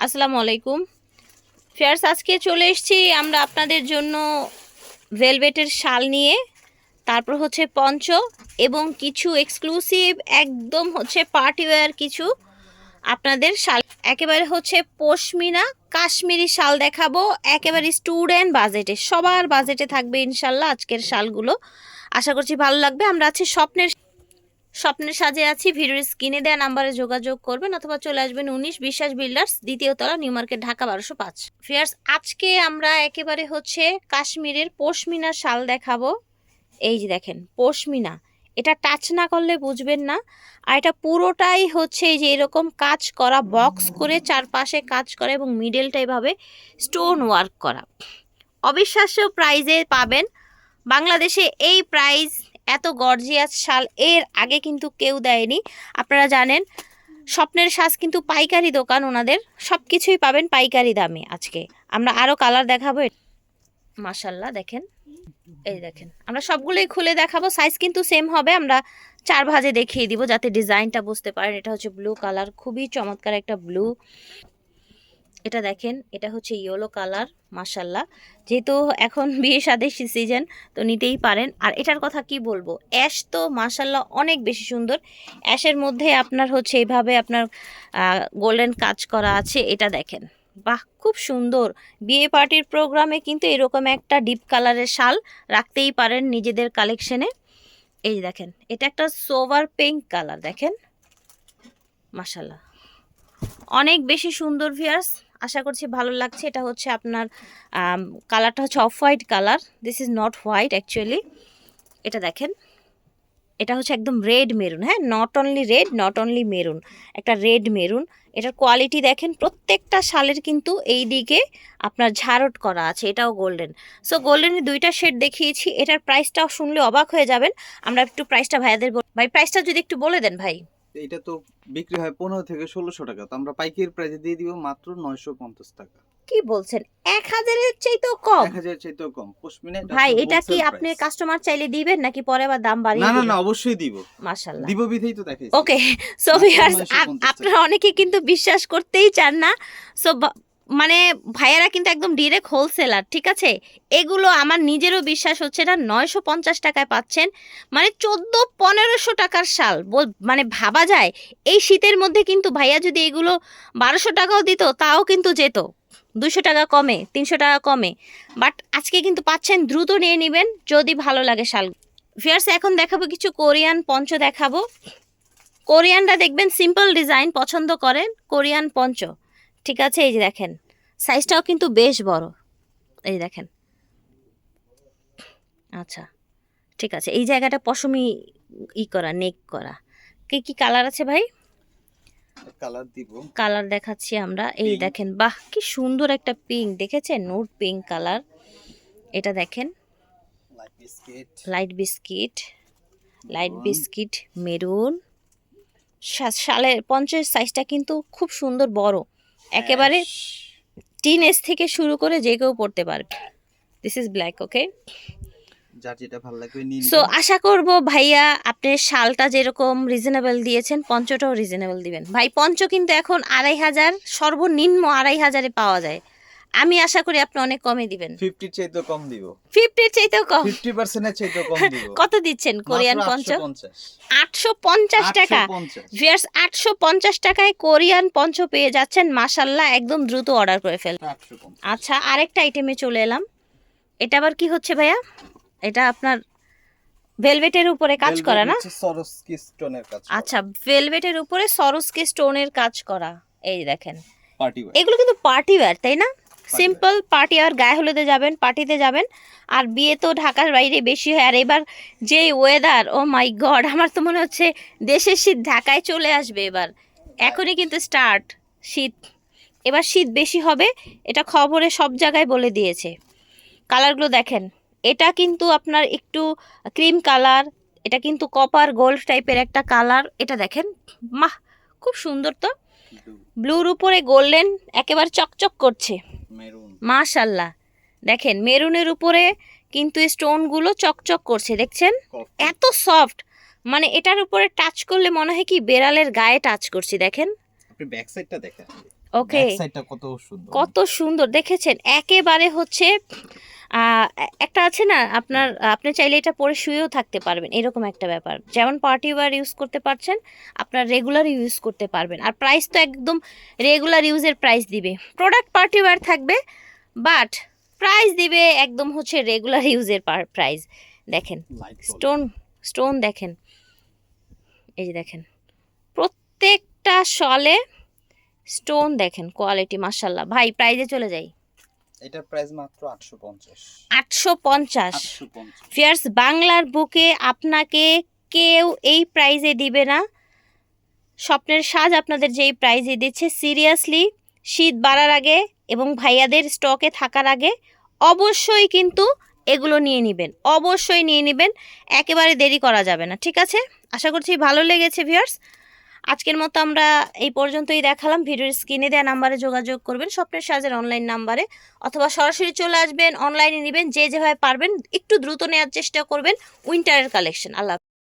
আসসালামু আলাইকুম। ফেয়ার্স, আজকে চলে এসেছি আমরা আপনাদের জন্য ভেলভেটের শাল নিয়ে। তারপর হচ্ছে পঞ্চ এবং কিছু এক্সক্লুসিভ একদম হচ্ছে পার্টি ওয়্যার কিছু আপনাদের শাল। একেবারে হচ্ছে পশমিনা কাশ্মীরি শাল দেখাবো। একেবারে স্টুডেন্ট বাজেটে সবার বাজেটে থাকবে ইনশাল্লাহ আজকের শালগুলো। আশা করছি ভালো লাগবে। আমরা আছি স্বপ্নের স্বপ্নের সাজে আছি, ভিডিওর স্ক্রিনে দেওয়া নাম্বারে যোগাযোগ করবেন অথবা চলে আসবেন উনিশ বিশ্বাস বিল্ডার্স, দ্বিতীয় তলা, নিউ মার্কেট, ঢাকা বারোশো পাঁচ। ফিয়ার্স আজকে আমরা একেবারে হচ্ছে কাশ্মীরের পশমিনা শাল দেখাবো। এই যে দেখেন, পশমিনা। এটা টাচ না করলে বুঝবেন না। আর এটা পুরোটাই হচ্ছে এই যে এরকম কাজ করা, বক্স করে চারপাশে কাজ করা এবং মিডলটা এভাবে স্টোন ওয়ার্ক করা। অবিশ্বাস্য প্রাইজে পাবেন। বাংলাদেশে এই প্রাইস এত গর্জিয়াস শাল এর আগে কিন্তু কেউ দেয়নি। আপনারা জানেন, স্বপ্নের সাজ কিন্তু পাইকারি দোকান ওনাদের সব কিছুই পাবেন পাইকারি দামে আজকে। আমরা আরও কালার দেখাবো। মাশাল্লাহ দেখেন। এই দেখেন, আমরা সবগুলোই খুলে দেখাবো। সাইজ কিন্তু সেম হবে, আমরা চার ভাজে দেখিয়ে দিব যাতে ডিজাইনটা বুঝতে পারেন। এটা হচ্ছে ব্লু কালার খুবই চমৎকার একটা ব্লু এটা দেখেন, এটা হচ্ছে ইয়েলো কালার মাশাল্লাহ যেহেতু এখন বিয়ে সাদের সিজন তো নিতেই পারেন। আর এটার কথা কি বলব? অ্যাশ তো মাশাল্লাহ অনেক বেশি সুন্দর। অ্যাশের মধ্যে আপনার হচ্ছে এইভাবে আপনার গোল্ডেন কাজ করা আছে, এটা দেখেন। বাহ, খুব সুন্দর। বিয়ে পার্টির প্রোগ্রামে কিন্তু এরকম একটা ডিপ কালারের শাল রাখতেই পারেন নিজেদের কালেকশনে এই দেখেন, এটা একটা সোভার পিঙ্ক কালার দেখেন। মাশাল্লাহ অনেক বেশি সুন্দর ভিয়ার্স আশা করছি ভালো লাগছে। এটা হচ্ছে আপনার কালারটা হচ্ছে off white colour. This is not white actually এটা দেখেন। এটা হচ্ছে একদম রেড মেরুন হ্যাঁ? Not only red not only maroon. একটা রেড মেরুন। এটার কোয়ালিটি দেখেন, প্রত্যেকটা শালের কিন্তু এই দিকে আপনার ঝাড়ট করা আছে, এটাও গোল্ডেন সো গোল্ডেনের দুইটা শেড দেখিয়েছি। এটার প্রাইসটাও শুনলে অবাক হয়ে যাবেন। আমরা একটু প্রাইসটা ভাইয়াদের ভাই প্রাইসটা যদি একটু বলে দেন ভাই। এটা তো বিক্রি হয় পনেরো থেকে ষোলোশো টাকা। তো আমরা পাইকারি প্রাইসে দিয়ে দিব মাত্র নয়শো পঞ্চাশ টাকা। কি বলছেন? এক হাজারের চাইতেও কম। এক হাজারের চাইতেও কম। পশমিনা ভাই এটা কি আপনি কাস্টমার চাইলে দিবেন নাকি পরে আবার দাম বাড়িয়ে না না না অবশ্যই দিব। মাশাআল্লাহ। দিব বিধেই তো দেখাই ওকে সো ভিউয়ার্স আপনারা অনেকে কিন্তু বিশ্বাস করতেই চান না। সো মানে ভাইয়ারা কিন্তু একদম ডিরেক্ট হোলসেলার ঠিক আছে? এগুলো আমার নিজেরও বিশ্বাস হচ্ছে না, নয়শো পঞ্চাশ টাকায় পাচ্ছেন। মানে চোদ্দ পনেরোশো টাকার শাল মানে ভাবা যায়, এই শীতের মধ্যে কিন্তু ভাইয়া যদি এগুলো বারোশো টাকাও দিত, তাও কিন্তু যেত। দুশো টাকা কমে, তিনশো টাকা কমে। বাট আজকে কিন্তু পাচ্ছেন, দ্রুত নিয়ে নেবেন, যদি ভালো লাগে শাল। ফিয়ার্স এখন দেখাবো কিছু কোরিয়ান পঞ্চ দেখাবো। কোরিয়ানরা দেখবেন সিম্পল ডিজাইন পছন্দ করেন, কোরিয়ান পঞ্চ। ঠিক আছে এই যে দেখেন। সাইজটাও কিন্তু বেশ বড়। এই যে দেখেন। আচ্ছা ঠিক আছে। এই জায়গাটা পশমি ই করা নেক করা। কি কি কালার আছে ভাই? কালার দিব। কালার দেখাচ্ছি আমরা। এই দেখেন বাহ কি সুন্দর একটা পিঙ্ক দেখেছেন? নোট পিঙ্ক কালার এটা দেখেন। Light biscuit light biscuit light biscuit maroon শালের পঞ্চের সাইজটা কিন্তু খুব সুন্দর বড়। একেবারে টিন এজ থেকে শুরু করে যে কেউ পড়তে পারবে। দিস ইজ ব্ল্যাক ওকে যার যেটা ভালো লাগবে নিয়ে সো আশা করব ভাইয়া আপনি শালটা যেরকম রিজনেবল দিয়েছেন পঞ্চটাও রিজনেবল দিবেন। ভাই পঞ্চ কিন্তু এখন আড়াই হাজার সর্বনিম্ন আড়াই হাজারে পাওয়া যায়। আমি আশা করি আপনি অনেক কমে দিবেন। 50 এর চাইতেও কম দিব। ফিফটির চাইতেও কম। 50% এর চাইতেও কম দিব। কত দিচ্ছেন? কোরিয়ান পঞ্চ 850 আটশো পঞ্চাশ টাকা। 850 ভিয়ার্স আটশো পঞ্চাশ টাকায় কোরিয়ান পঞ্চ পেয়ে যাচ্ছেন। মাসাল্লাহ একদম দ্রুত অর্ডার করে ফেল 850 আচ্ছা আরেকটা আইটেমে চলে এলাম। এটা আবার কি হচ্ছে ভাইয়া? এটা আপনার ভেলভেটের উপরে কাজ করা না? সরস্কি স্টোনের কাজ আচ্ছা ভেলভেটের উপরে সরসকে স্টোনের কাজ করা। এই দেখেন। পার্টি এগুলো কিন্তু পার্টি ওয়্যার তাই না? সিম্পল পার্টি আর গায়ে হলুদে যাবেন পার্টিতে যাবেন। আর বিয়ে তো ঢাকার বাইরে বেশি হয়। আর এবার যে ওয়েদার ও মাই গড আমার তো মনে হচ্ছে দেশের শীত ঢাকায় চলে আসবে এবার। এখনই কিন্তু স্টার্ট শীত। এবার শীত বেশি হবে এটা খবরে সব জায়গায় বলে দিয়েছে। কালারগুলো দেখেন এটা কিন্তু আপনার একটু ক্রিম কালার এটা কিন্তু কপার গোল্ড টাইপের একটা কালার এটা দেখেন মাহ খুব সুন্দর তো। ব্লুর উপরে গোল্ডেন একেবারে চকচক করছে। মাশাল্লাহ। দেখেন মেরুনের উপরে কিন্তু স্টোনগুলো চকচক করছে দেখছেন? এত সফট! মানে এটার উপরে টাচ করলে মনে হয় কি বেড়ালের গায়ে টাচ করছি দেখেন? আপনি ব্যাক সাইডটা দেখেন। ওকে কত সুন্দর। কত সুন্দর। দেখেছেন একেবারে হচ্ছে একটা আছে না আপনার আপনি চাইলে এটা পরে শুয়েও থাকতে পারবেন এরকম একটা ব্যাপার। যেমন পার্টি ওয়ার ইউজ করতে পারছেন আপনার রেগুলার ইউজ করতে পারবেন। আর প্রাইস তো একদম রেগুলার ইউজের প্রাইস দিবে। প্রোডাক্ট পার্টি ওয়ার থাকবে বাট প্রাইস দিবে একদম হচ্ছে রেগুলার ইউজের প্রাইস। দেখেন স্টোন স্টোন দেখেন। এই যে দেখেন প্রত্যেকটা শলে স্টোন দেখেন কোয়ালিটি মার্শাল্লাহ ভাই প্রাইজে চলে যাই। এটার প্রাইস মাত্র 850 850 ফিয়ার্স বাংলার বুকে আপনাকে কেউ এই প্রাইজে দিবে না। স্বপ্নের সাজ আপনাদের যেই প্রাইজে দিচ্ছে সিরিয়াসলি শীত বাড়ার আগে এবং ভাইয়াদের স্টকে থাকার আগে অবশ্যই কিন্তু এগুলো নিয়ে নেবেন অবশ্যই নিয়ে নেবেন। একেবারে দেরি করা যাবে না ঠিক আছে? আশা করছি ভালো লেগেছে ভিউয়ার্স আজকের মতো আমরা এই পর্যন্তই দেখালাম। ভিডিওর স্ক্রিনে দেওয়া নাম্বারে যোগাযোগ করবেন, স্বপ্নের সাজের অনলাইন নাম্বারে। অথবা সরাসরি চলে আসবেন অনলাইনে নেবেন, যে যেভাবে পারবেন, একটু দ্রুত নেওয়ার চেষ্টা করবেন উইন্টারের কালেকশন আল্লাহ।